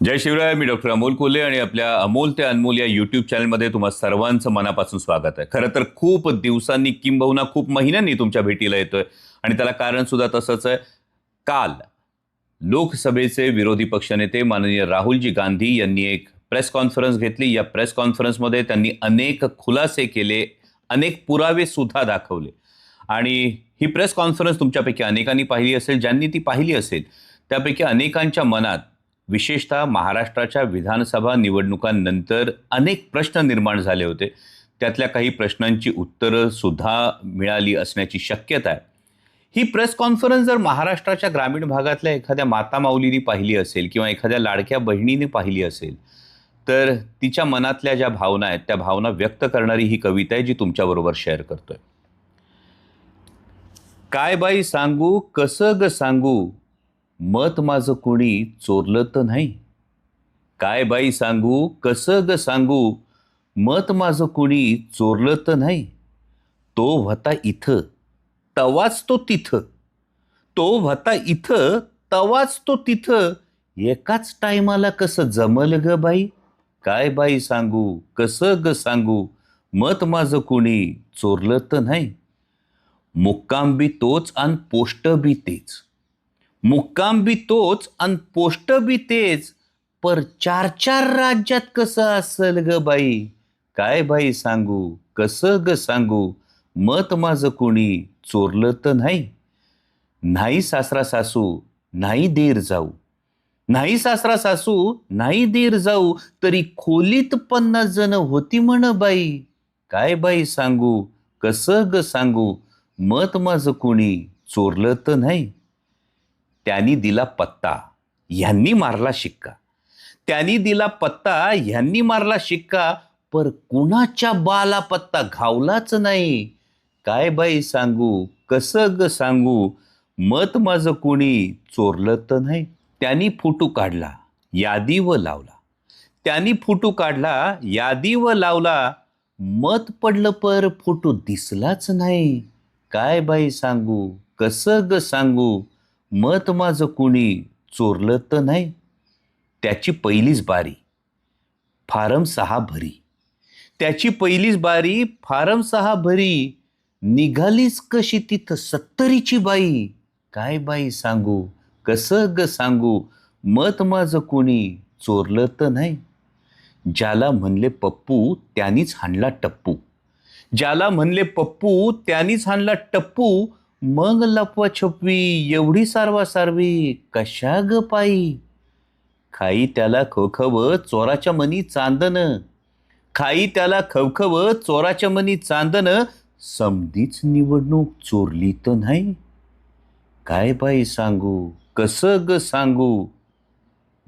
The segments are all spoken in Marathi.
जय शिवराय मी डॉक्टर अमोल कोल्हे आणि आपल्या अमोल ते अनमोल या युट्यूब चॅनलमध्ये तुम्हा सर्वांचं मनापासून स्वागत आहे. खरं तर खूप दिवसांनी किंबहुना खूप महिन्यांनी तुमच्या भेटीला येतोय आणि त्याला कारण सुद्धा तसंच आहे. काल लोकसभेचे विरोधी पक्षनेते माननीय राहुलजी गांधी यांनी एक प्रेस कॉन्फरन्स घेतली. या प्रेस कॉन्फरन्समध्ये त्यांनी अनेक खुलासे केले अनेक पुरावे सुद्धा दाखवले. आणि ही प्रेस कॉन्फरन्स तुमच्यापैकी अनेकांनी पाहिली असेल ज्यांनी ती पाहिली असेल त्यापैकी अनेकांच्या मनात विशेषतः महाराष्ट्राच्या विधानसभा निवडणुकांनंतर अनेक प्रश्न निर्माण झाले होते. त्यातल्या काही प्रश्नांची उत्तरं सुद्धा मिळाली असण्याची शक्यता आहे. ही प्रेस कॉन्फरन्स जर महाराष्ट्राच्या ग्रामीण भागातल्या एखाद्या माता माऊलीने पाहिली असेल किंवा एखाद्या लाडक्या बहिणीने पाहिली असेल तर तिच्या मनातल्या ज्या भावना आहेत त्या भावना व्यक्त करणारी ही कविता आहे जी तुमच्याबरोबर शेअर करतोय. काय बाई सांगू कसं ग सांगू मत माझं कोणी चोरलं तर नाही? काय बाई सांगू? कसं ग सांगू? मत माझं कुणी चोरलं तर नाही? तो व्हता इथं तवाच तो तिथं. तो व्हता इथं तवाच तो तिथं. एकाच टायमाला कसं जमल ग बाई? काय बाई सांगू? कसं ग सांगू? मत माझं कुणी चोरलं तर नाही? मुक्काम बी तोच आणि पोष्ट बी तेच. मुक्काम बी तोच आणि पोस्ट बी तेच. पर चार चार राज्यात कसं असल ग बाई? काय बाई सांगू? कसं ग सांगू? मत माझं कोणी चोरलं तर नाही. नाही सासरा सासू नाही देर जाऊ. नाही सासरा सासू नाही देर जाऊ तरी खोलीत पन्नास जण होती म्हण बाई. काय बाई सांगू? कसं ग सांगू? मत माझं कोणी चोरलं तर नाही. त्यांनी दिला पत्ता ह्यांनी मारला शिक्का. त्यांनी दिला पत्ता ह्यांनी मारला शिक्का पर कुणाच्या बाला पत्ता घावलाच नाही. काय बाई सांगू कसं ग सांगू मत माझं कुणी चोरलं तर नाही. त्यांनी फोटो काढला यादी व लावला. त्यांनी फोटो काढला यादी व लावला मत पडलं पर फोटो दिसलाच नाही. काय बाई सांगू कसं ग सांगू मत माझं कुणी चोरलं तर नाही. त्याची पहिलीच बारी फारम सहा भरी. त्याची पहिलीच बारी फारम सहा भरी. निघालीच कशी तिथं सत्तरीची बाई? काय बाई सांगू? कसं ग सांगू? मत माझं कोणी चोरलं तर नाही. ज्याला म्हणले पप्पू त्यानीच हाणला टप्पू. ज्याला म्हणले पप्पू त्यानीच हाणला टप्पू मग लपवा छपवी एवढी सारवा सारवी कशा ग पायी? खाई त्याला खवखव चोराच्या मनी चांदन. खाई त्याला खवखव चोराच्या मनी चांदन. समधीच निवडणूक चोरली तर नाही? काय बाई सांगू? कसं ग सांगू?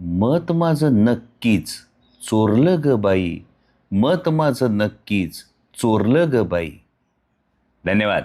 मत माझं नक्कीच चोरलं ग बाई. मत माझं नक्कीच चोरलं ग बाई. धन्यवाद.